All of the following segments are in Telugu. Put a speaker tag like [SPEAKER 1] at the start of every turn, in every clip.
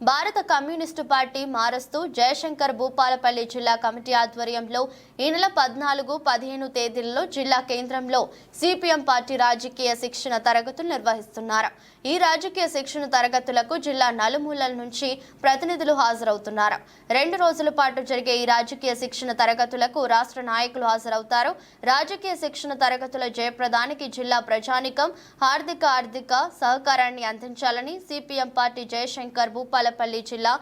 [SPEAKER 1] భారత కమ్యూనిస్టు పార్టీ మారస్తూ జయశంకర్ భూపాలపల్లి జిల్లా కమిటీ ఆధ్వర్యంలో ఈ నెల పద్నాలుగు పదిహేను తేదీలలో జిల్లా కేంద్రంలో సిపిఎం పార్టీ రాజకీయ శిక్షణ తరగతులు నిర్వహిస్తున్నారు. ఈ రాజకీయ శిక్షణ తరగతులకు జిల్లా నలుమూలల నుంచి ప్రతినిధులు హాజరవుతున్నారు. రెండు రోజుల పాటు జరిగే ఈ రాజకీయ శిక్షణ తరగతులకు రాష్ట్ర నాయకులు హాజరవుతారు. రాజకీయ శిక్షణ తరగతుల జయప్రదానికి జిల్లా ప్రజానికం హార్దిక ఆర్థిక సహకారాన్ని అందించాలని సిపిఎం పార్టీ జయశంకర్ భూపాలపల్లి జిల్లా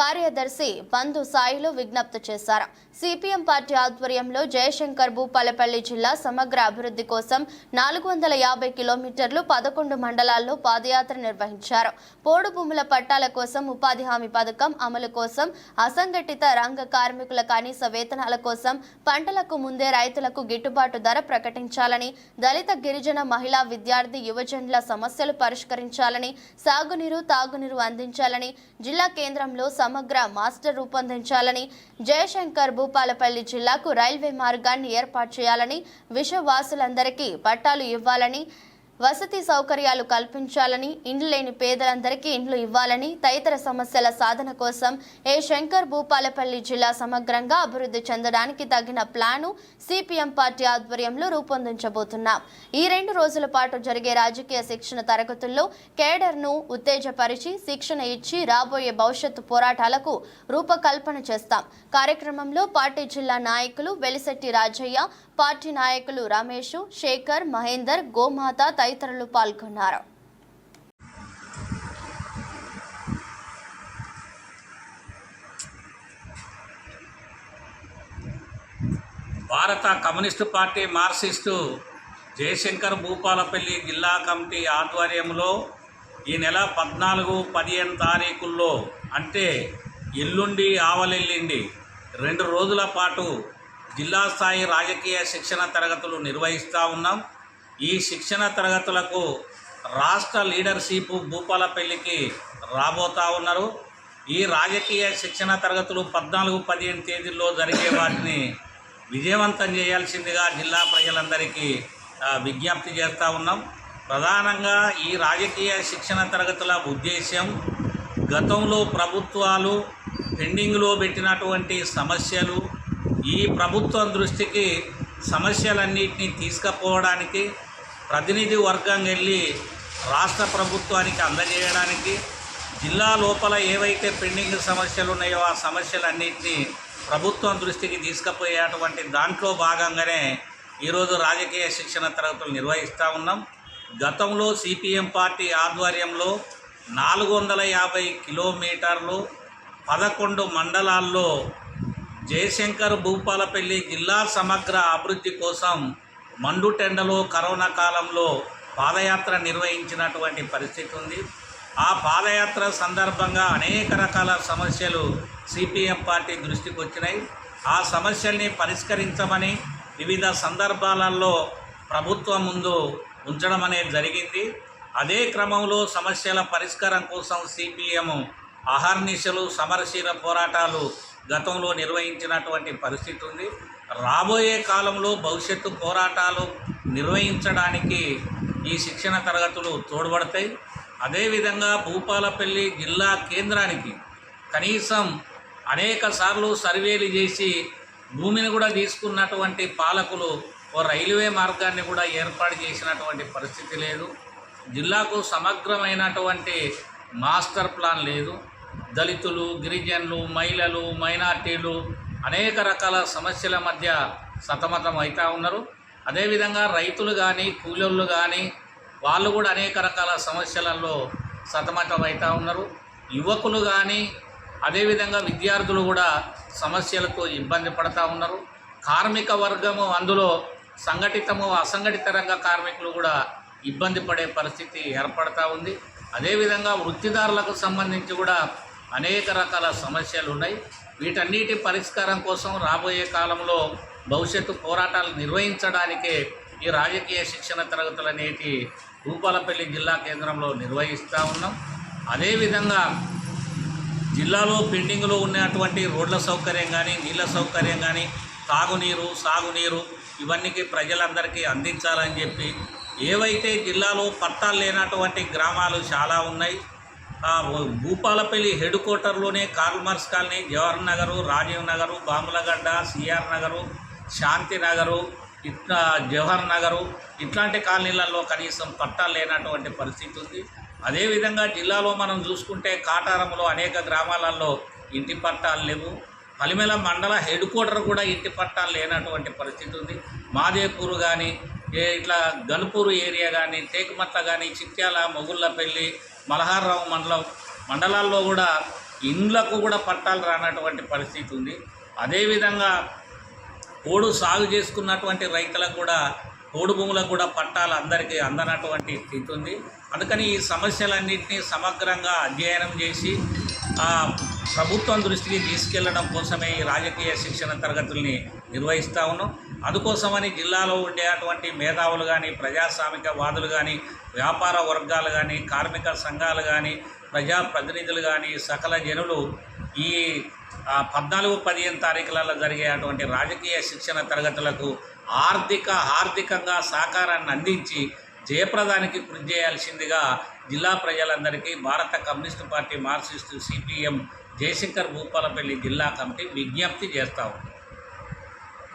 [SPEAKER 1] కార్యదర్శి బంధు సాయిలు విజ్ఞప్తి చేశారు. సిపిఎం పార్టీ ఆధ్వర్యంలో జయశంకర్ భూపాలపల్లి జిల్లా సమగ్ర అభివృద్ధి కోసం నాలుగు వందల యాభై కిలోమీటర్లు పదకొండు మండలాల్లో పాదయాత్ర నిర్వహించారు. పోడు భూముల పట్టాల కోసం ఉపాధి హామీ పథకం అమలు కోసం అసంఘటిత రంగ కార్మికుల కనీస వేతనాల కోసం పంటలకు ముందే రైతులకు గిట్టుబాటు ధర ప్రకటించాలని దళిత గిరిజన మహిళా విద్యార్థి యువజనుల సమస్యలు పరిష్కరించాలని సాగునీరు తాగునీరు అందించాలని జిల్లా కేంద్రంలో సమగ్ర మాస్టర్ రూపొందించాలని జయశంకర్ భూపాలపల్లి జిల్లాకు రైల్వే మార్గాన్ని ఏర్పాటు చేయాలని విశ్వవాసులందరికీ పట్టాలు ఇవ్వాలని వసతి సౌకర్యాలు కల్పించాలని ఇండ్లు లేని పేదలందరికీ ఇండ్లు ఇవ్వాలని తదితర సమస్యల సాధన కోసం ఏ శంకర్ భూపాలపల్లి జిల్లా సమగ్రంగా అభివృద్ధి చెందడానికి తగిన ప్లాను సిపిఎం పార్టీ ఆధ్వర్యంలో రూపొందించబోతున్నాం. ఈ రెండు రోజుల పాటు జరిగే రాజకీయ శిక్షణ తరగతుల్లో కేడర్ను ఉత్తేజపరిచి శిక్షణ ఇచ్చి రాబోయే భవిష్యత్తు పోరాటాలకు రూపకల్పన చేస్తాం. కార్యక్రమంలో పార్టీ జిల్లా నాయకులు వెలిశెట్టి రాజయ్య పార్టీ నాయకులు రమేష్ శేఖర్ మహేందర్ గోమాత తదితరులు పాల్గొన్నారు.
[SPEAKER 2] భారత communist party marxist Jayashankar Bhupalpally జిల్లా కమిటీ ఆధ్వర్యంలో ఈ నెల పద్నాలుగు పదిహేను తారీఖుల్లో అంటే ఎల్లుండి ఆవలెల్లిండి రెండు రోజుల పాటు జిల్లా స్థాయి రాజకీయ శిక్షణ తరగతులు నిర్వహిస్తూ ఉన్నాం. ఈ శిక్షణ తరగతులకు రాష్ట్ర లీడర్షిప్ భూపాలపల్లికి రాబోతా ఉన్నారు. ఈ రాజకీయ శిక్షణ తరగతులు పద్నాలుగు పదిహేను తేదీల్లో జరిగే వాటిని విజయవంతం చేయాల్సిందిగా జిల్లా ప్రజలందరికీ విజ్ఞప్తి చేస్తూ ఉన్నాం. ప్రధానంగా ఈ రాజకీయ శిక్షణ తరగతుల ఉద్దేశ్యం గతంలో ప్రభుత్వాలు పెండింగ్లో పెట్టినటువంటి సమస్యలు ఈ ప్రభుత్వం దృష్టికి సమస్యలన్నింటినీ తీసుకుపోవడానికి ప్రతినిధి వర్గం వెళ్ళి రాష్ట్ర ప్రభుత్వానికి అందజేయడానికి జిల్లా లోపల ఏవైతే పెండింగ్ సమస్యలు ఉన్నాయో ఆ సమస్యలన్నింటినీ ప్రభుత్వం దృష్టికి తీసుకుపోయేటువంటి దాంట్లో భాగంగానే ఈరోజు రాజకీయ శిక్షణ తరగతులు నిర్వహిస్తూ ఉన్నాం. గతంలో సిపిఎం పార్టీ ఆధ్వర్యంలో నాలుగు వందల యాభై కిలోమీటర్లు పదకొండు మండలాల్లో జయశంకర్ భూపాలపల్లి జిల్లా సమగ్ర అభివృద్ధి కోసం మండుటెండలో కరోనా కాలంలో పాదయాత్ర నిర్వహించినటువంటి పరిస్థితి ఉంది. ఆ పాదయాత్ర సందర్భంగా అనేక రకాల సమస్యలు సిపిఎం పార్టీ దృష్టికి వచ్చినాయి. ఆ సమస్యల్ని పరిష్కరించమని వివిధ సందర్భాలలో ప్రభుత్వం ముందు ఉంచడం అనేది జరిగింది. అదే క్రమంలో సమస్యల పరిష్కారం కోసం సిపిఎం అహర్నిశలు సమరశీల పోరాటాలు గతంలో నిర్వహించినటువంటి పరిస్థితి ఉంది. రాబోయే కాలంలో భవిష్యత్తు పోరాటాలు నిర్వహించడానికి ఈ శిక్షణ తరగతులు తోడ్పడతాయి. అదేవిధంగా భూపాలపల్లి జిల్లా కేంద్రానికి కనీసం అనేక సార్లు సర్వేలు చేసి భూమిని కూడా తీసుకున్నటువంటి పాలకులు ఓ రైల్వే మార్గాన్ని కూడా ఏర్పాటు చేసినటువంటి పరిస్థితి లేదు. జిల్లాకు సమగ్రమైనటువంటి మాస్టర్ ప్లాన్ లేదు. దళితులు గిరిజనులు మహిళలు మైనార్టీలు అనేక రకాల సమస్యల మధ్య సతమతం అవుతూ ఉన్నారు. అదేవిధంగా రైతులు కానీ కూలీలు కానీ వాళ్ళు కూడా అనేక రకాల సమస్యలలో సతమతం అవుతూ ఉన్నారు. యువకులు కానీ అదేవిధంగా విద్యార్థులు కూడా సమస్యలతో ఇబ్బంది పడతా ఉన్నారు. కార్మిక వర్గము అందులో సంఘటితము అసంఘటిత రంగ కార్మికులు కూడా ఇబ్బంది పడే పరిస్థితి ఏర్పడతా ఉంది. అదేవిధంగా వృత్తిదారులకు సంబంధించి కూడా అనేక రకాల సమస్యలు ఉన్నాయి వీటన్నిటి పరిష్కారం కోసం రాబోయే కాలంలో భవిష్యత్తు పోరాటాలు నిర్వహించడానికే ఈ రాజకీయ శిక్షణ తరగతులు అనేటి భూపాలపల్లి జిల్లా కేంద్రంలో నిర్వహిస్తూ ఉన్నాం. అదేవిధంగా జిల్లాలో పెండింగ్లో ఉన్నటువంటి రోడ్ల సౌకర్యం కానీ నీళ్ళ సౌకర్యం కానీ తాగునీరు సాగునీరు ఇవన్నీ ప్రజలందరికీ అందించాలని చెప్పి ఏవైతే జిల్లాలో పట్టాలు లేనటువంటి గ్రామాలు చాలా ఉన్నాయి Bhupalpally head క్వార్టర్లోనే Karl Marx colony Jawahar Nagar Rajiv Nagar Bamulagadda CR Nagar Shanti Nagar ఇట్లా జవహర్ నగరు ఇట్లాంటి కాలనీలలో కనీసం పట్టాలు లేనటువంటి పరిస్థితి ఉంది. అదేవిధంగా జిల్లాలో మనం చూసుకుంటే కాటారంలో అనేక గ్రామాలలో ఇంటి పట్టాలు లేవు. పలిమెల మండల హెడ్ క్వార్టర్ కూడా ఇంటి పట్టాలు లేనటువంటి పరిస్థితి ఉంది. మాదేపూర్ కానీ ఇట్లా గన్పూర్ ఏరియా కానీ టేకుమట్ల కానీ చిట్యాల మొగుళ్ళపల్లి మలహారరావు మండలం మండలాల్లో కూడా ఇండ్లకు కూడా పట్టాలు రానటువంటి పరిస్థితి ఉంది. అదేవిధంగా పోడు సాగు చేసుకున్నటువంటి రైతులకు కూడా పోడు భూములకు కూడా పట్టాలు అందరికీ అందనటువంటి స్థితి ఉంది. అందుకని ఈ సమస్యలన్నింటినీ సమగ్రంగా అధ్యయనం చేసి ప్రభుత్వం దృష్టికి తీసుకెళ్ళడం కోసమే ఈ రాజకీయ శిక్షణ తరగతుల్ని నిర్వహిస్తా ఉన్నాం. అందుకోసమని జిల్లాలో ఉండేటువంటి మేధావులు కానీ ప్రజాస్వామిక వాదులు కానీ వ్యాపార వర్గాలు కానీ కార్మిక సంఘాలు కానీ ప్రజాప్రతినిధులు కానీ సకల జనులు ఈ పద్నాలుగు పదిహేను తారీఖులలో జరిగేటువంటి రాజకీయ శిక్షణ తరగతులకు ఆర్థిక ఆర్థికంగా సహకారాన్ని అందించి జయప్రదానికి కృషి చేయాల్సిందిగా జిల్లా ప్రజలందరికీ భారత communist party marxist CPM Jayashankar Bhupalpally జిల్లా కమిటీ విజ్ఞప్తి చేస్తా ఉంది.